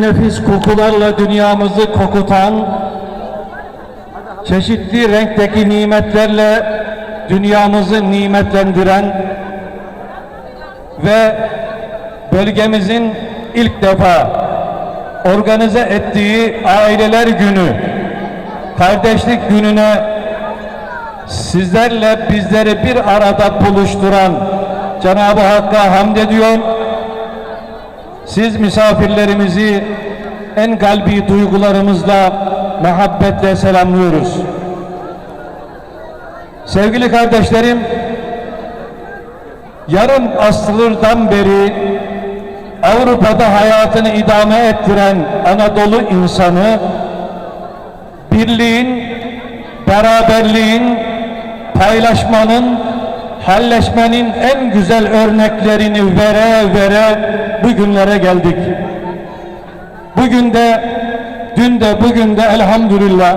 Nefis kokularla dünyamızı kokutan, çeşitli renkteki nimetlerle dünyamızı nimetlendiren ve bölgemizin ilk defa organize ettiği Aileler Günü, Kardeşlik Günü'ne sizlerle bizleri bir arada buluşturan Cenab-ı Hakk'a hamd ediyor. Siz misafirlerimizi en kalbi duygularımızla, muhabbetle selamlıyoruz. Sevgili kardeşlerim, yarım asırdan beri Avrupa'da hayatını idame ettiren Anadolu insanı birliğin, beraberliğin, paylaşmanın, halleşmenin en güzel örneklerini vere vere bugünlere geldik. Bugün de, dün de bugün de elhamdülillah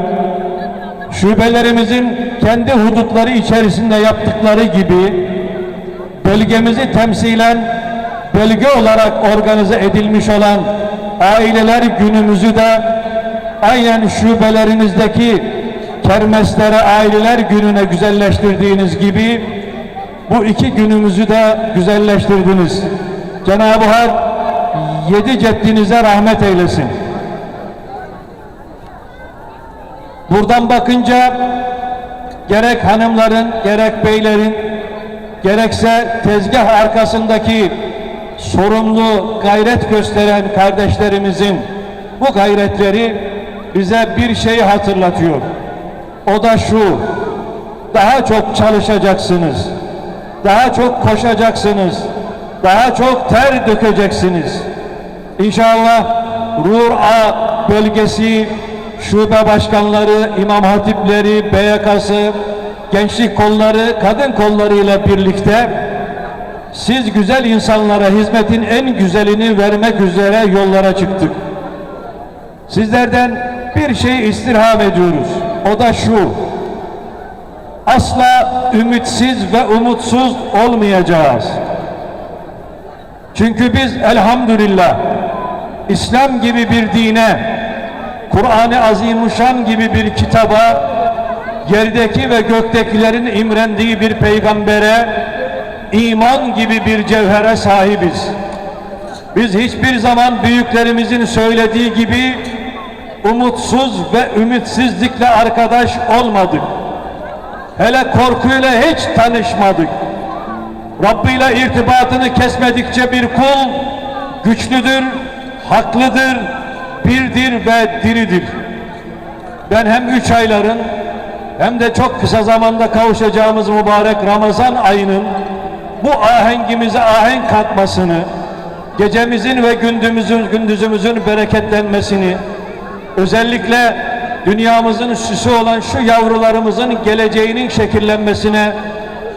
şubelerimizin kendi hudutları içerisinde yaptıkları gibi bölgemizi temsilen bölge olarak organize edilmiş olan aileler günümüzü de aynen şubelerinizdeki kermeslere aileler gününe güzelleştirdiğiniz gibi bu iki günümüzü de güzelleştirdiniz. Cenab-ı Hak yedi ceddinize rahmet eylesin. Buradan bakınca gerek hanımların, gerek beylerin, gerekse tezgah arkasındaki sorumlu gayret gösteren kardeşlerimizin bu gayretleri bize bir şeyi hatırlatıyor. O da şu, daha çok çalışacaksınız, daha çok koşacaksınız, daha çok ter dökeceksiniz. İnşallah Ruh'a bölgesi, şube başkanları, imam hatipleri, BYK'sı, gençlik kolları, kadın kolları ile birlikte siz güzel insanlara hizmetin en güzelini vermek üzere yollara çıktık. Sizlerden bir şey istirham ediyoruz. O da şu. Asla ümitsiz ve umutsuz olmayacağız. Çünkü biz elhamdülillah İslam gibi bir dine, Kur'an-ı Azimuşşan gibi bir kitaba, yerdeki ve göktekilerin imrendiği bir peygambere, iman gibi bir cevhere sahibiz. Biz hiçbir zaman büyüklerimizin söylediği gibi umutsuz ve ümitsizlikle arkadaş olmadık. Hele korkuyla hiç tanışmadık. Rabbi ile irtibatını kesmedikçe bir kul güçlüdür, haklıdır, birdir ve diridir. Ben hem üç ayların hem de çok kısa zamanda kavuşacağımız mübarek Ramazan ayının bu ahengimize ahenk katmasını, gecemizin ve gündüzümüzün, gündüzümüzün bereketlenmesini, özellikle dünyamızın süsü olan şu yavrularımızın geleceğinin şekillenmesine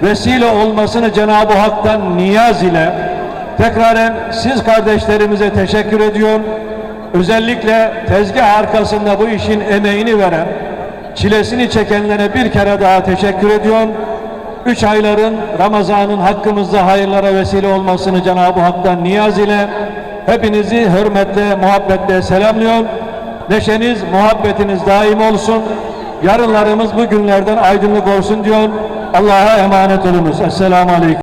vesile olmasını Cenab-ı Hak'tan niyaz ile tekraren siz kardeşlerimize teşekkür ediyorum. Özellikle tezgah arkasında bu işin emeğini veren, çilesini çekenlere bir kere daha teşekkür ediyorum. Üç ayların Ramazan'ın hakkımızda hayırlara vesile olmasını Cenab-ı Hak'tan niyaz ile hepinizi hürmetle, muhabbetle selamlıyorum. Neşeniz, muhabbetiniz daim olsun. Yarınlarımız bu günlerden aydınlık olsun diyor. Allah'a emanet olunuz. Esselamu Aleyküm.